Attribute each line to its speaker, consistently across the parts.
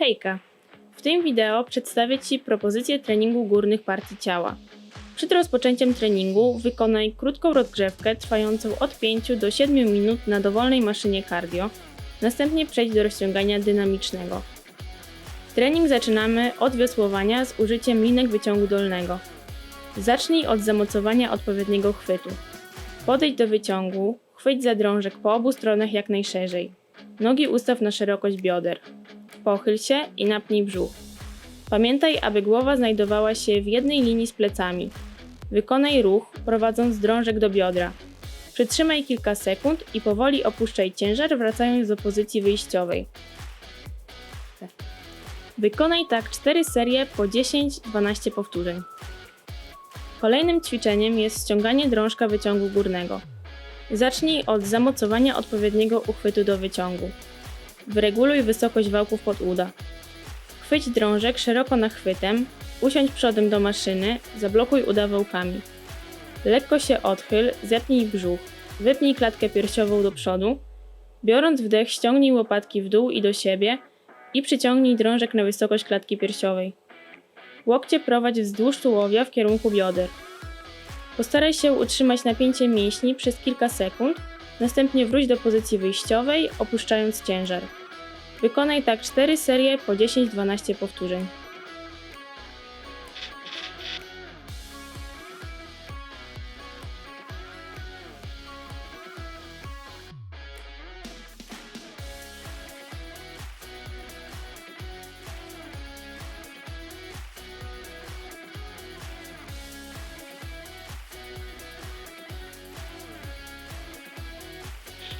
Speaker 1: Hejka! W tym wideo przedstawię Ci propozycję treningu górnych partii ciała. Przed rozpoczęciem treningu wykonaj krótką rozgrzewkę trwającą od 5 do 7 minut na dowolnej maszynie cardio, następnie przejdź do rozciągania dynamicznego. Trening zaczynamy od wiosłowania z użyciem linek wyciągu dolnego. Zacznij od zamocowania odpowiedniego chwytu. Podejdź do wyciągu, chwyć za drążek po obu stronach jak najszerzej. Nogi ustaw na szerokość bioder. Pochyl się i napnij brzuch. Pamiętaj, aby głowa znajdowała się w jednej linii z plecami. Wykonaj ruch, prowadząc drążek do biodra. Przytrzymaj kilka sekund i powoli opuszczaj ciężar, wracając do pozycji wyjściowej. Wykonaj tak 4 serie po 10-12 powtórzeń. Kolejnym ćwiczeniem jest ściąganie drążka wyciągu górnego. Zacznij od zamocowania odpowiedniego uchwytu do wyciągu. Wyreguluj wysokość wałków pod uda. Chwyć drążek szeroko nachwytem, usiądź przodem do maszyny, zablokuj uda wałkami. Lekko się odchyl, zepnij brzuch, wypnij klatkę piersiową do przodu. Biorąc wdech, ściągnij łopatki w dół i do siebie i przyciągnij drążek na wysokość klatki piersiowej. Łokcie prowadź wzdłuż tułowia w kierunku bioder. Postaraj się utrzymać napięcie mięśni przez kilka sekund, następnie wróć do pozycji wyjściowej, opuszczając ciężar. Wykonaj tak 4 serie po 10-12 powtórzeń.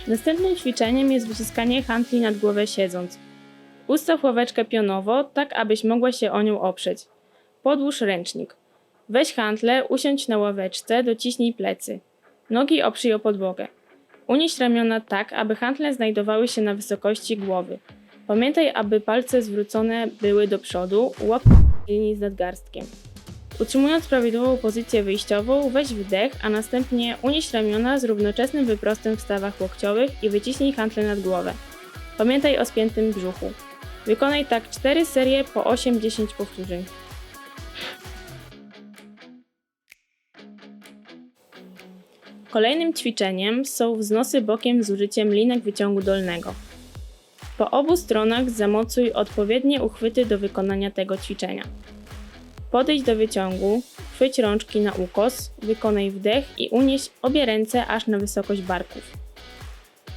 Speaker 1: Następnym ćwiczeniem jest wyciskanie handli nad głowę siedząc. Ustaw ławeczkę pionowo, tak abyś mogła się o nią oprzeć. Podłóż ręcznik. Weź hantle, usiądź na ławeczce, dociśnij plecy. Nogi oprzyj o podłogę. Unieś ramiona tak, aby hantle znajdowały się na wysokości głowy. Pamiętaj, aby palce zwrócone były do przodu, łap linii z nadgarstkiem. Utrzymując prawidłową pozycję wyjściową, weź wdech, a następnie unieś ramiona z równoczesnym wyprostem w stawach łokciowych i wyciśnij hantle nad głowę. Pamiętaj o spiętym brzuchu. Wykonaj tak 4 serie po 8-10 powtórzeń. Kolejnym ćwiczeniem są wznosy bokiem z użyciem linek wyciągu dolnego. Po obu stronach zamocuj odpowiednie uchwyty do wykonania tego ćwiczenia. Podejdź do wyciągu, chwyć rączki na ukos, wykonaj wdech i unieś obie ręce aż na wysokość barków.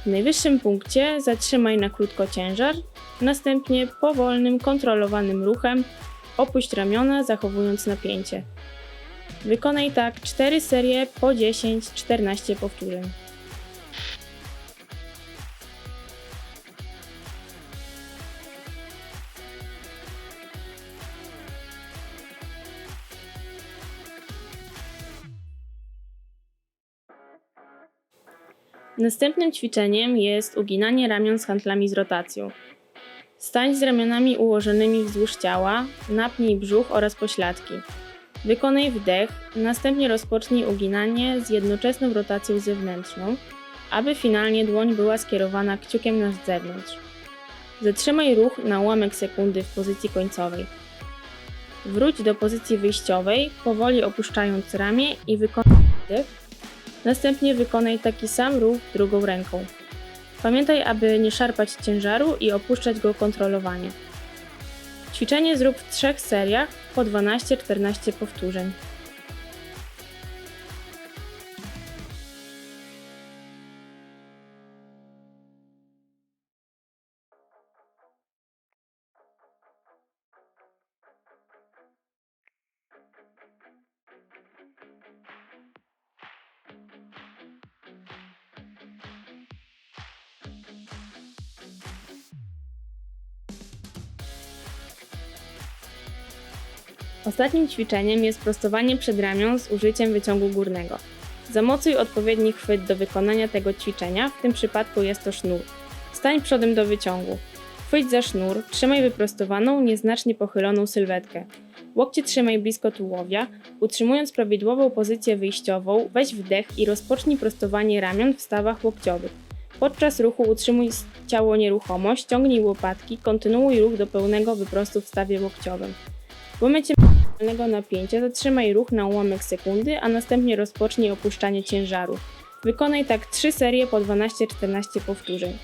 Speaker 1: W najwyższym punkcie zatrzymaj na krótko ciężar, następnie powolnym, kontrolowanym ruchem opuść ramiona, zachowując napięcie. Wykonaj tak 4 serie po 10-14 powtórzeń. Następnym ćwiczeniem jest uginanie ramion z handlami z rotacją. Stań z ramionami ułożonymi wzdłuż ciała, napnij brzuch oraz pośladki. Wykonaj wdech, następnie rozpocznij uginanie z jednoczesną rotacją zewnętrzną, aby finalnie dłoń była skierowana kciukiem na zewnątrz. Zatrzymaj ruch na ułamek sekundy w pozycji końcowej. Wróć do pozycji wyjściowej, powoli opuszczając ramię i wykonaj wdech, Następnie wykonaj taki sam ruch drugą ręką. Pamiętaj, aby nie szarpać ciężaru i opuszczać go kontrolowanie. Ćwiczenie zrób w trzech seriach po 12-14 powtórzeń. Ostatnim ćwiczeniem jest prostowanie przedramion z użyciem wyciągu górnego. Zamocuj odpowiedni chwyt do wykonania tego ćwiczenia, w tym przypadku jest to sznur. Stań przodem do wyciągu. Chwyć za sznur, trzymaj wyprostowaną, nieznacznie pochyloną sylwetkę. Łokcie trzymaj blisko tułowia, utrzymując prawidłową pozycję wyjściową, weź wdech i rozpocznij prostowanie ramion w stawach łokciowych. Podczas ruchu utrzymuj ciało nieruchomo, ściągnij łopatki, kontynuuj ruch do pełnego wyprostu w stawie łokciowym. W momencie maksymalnego napięcia zatrzymaj ruch na ułamek sekundy, a następnie rozpocznij opuszczanie ciężaru. Wykonaj tak 3 serie po 12-14 powtórzeń.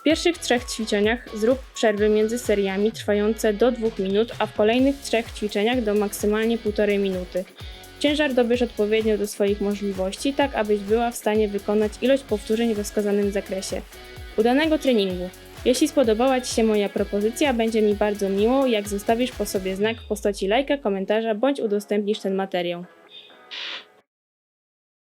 Speaker 1: W pierwszych trzech ćwiczeniach zrób przerwy między seriami trwające do 2 minut, a w kolejnych trzech ćwiczeniach do maksymalnie 1,5 minuty. Ciężar dobierz odpowiednio do swoich możliwości, tak abyś była w stanie wykonać ilość powtórzeń we wskazanym zakresie. Udanego treningu! Jeśli spodobała Ci się moja propozycja, będzie mi bardzo miło, jak zostawisz po sobie znak w postaci lajka, komentarza bądź udostępnisz ten materiał.